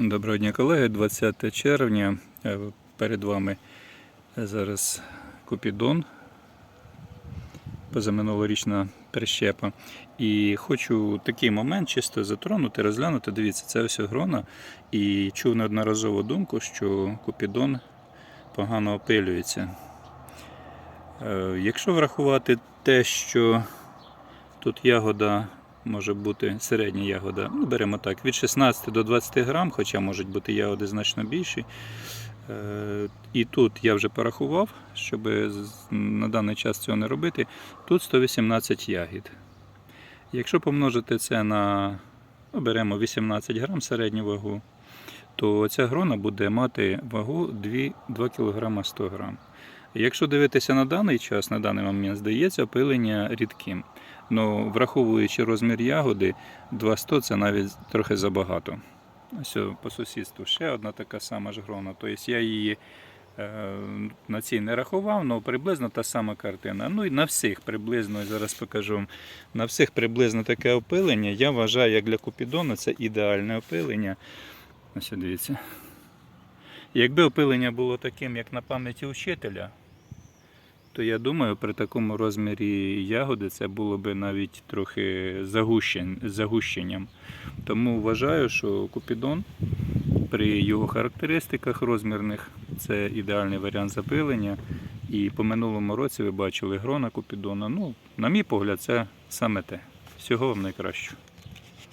Доброго дня, колеги. 20 червня. Е, Перед вами зараз Купідон, позаминулорічна прищепа. І хочу такий момент чисто затронути, розглянути. Дивіться, це все грона. І чув неодноразово думку, що Купідон погано опилюється. Е, Якщо врахувати те, що тут ягода може бути середня ягода, ну беремо так, від 16 до 20 грам, хоча можуть бути ягоди значно більші. Е, І тут я вже порахував, щоб на даний час цього не робити. Тут 118 ягід. Якщо помножити це на ну, беремо 18 грам середню вагу, то ця грона буде мати вагу 2, 2 кг 100 грам. Якщо дивитися на даний час, на даний момент, здається опилення рідким. Ну, враховуючи розмір ягоди, 200 це навіть трохи забагато. Ось по сусідству ще одна така сама ж грона. Тобто я її е, на цій не рахував, але приблизно та сама картина. Ну і на всіх приблизно, зараз покажу на всіх приблизно таке опилення. Я вважаю, як для Купідона, це ідеальне опилення. Ось дивіться. Якби опилення було таким, як на пам'яті учителя, то я думаю, при такому розмірі ягоди це було б навіть трохи загущенням. Тому вважаю, що Купідон при його характеристиках розмірних це ідеальний варіант запилення. І по минулому році ви бачили грона Купідона. Ну, на мій погляд, це саме те. Всього вам найкращого.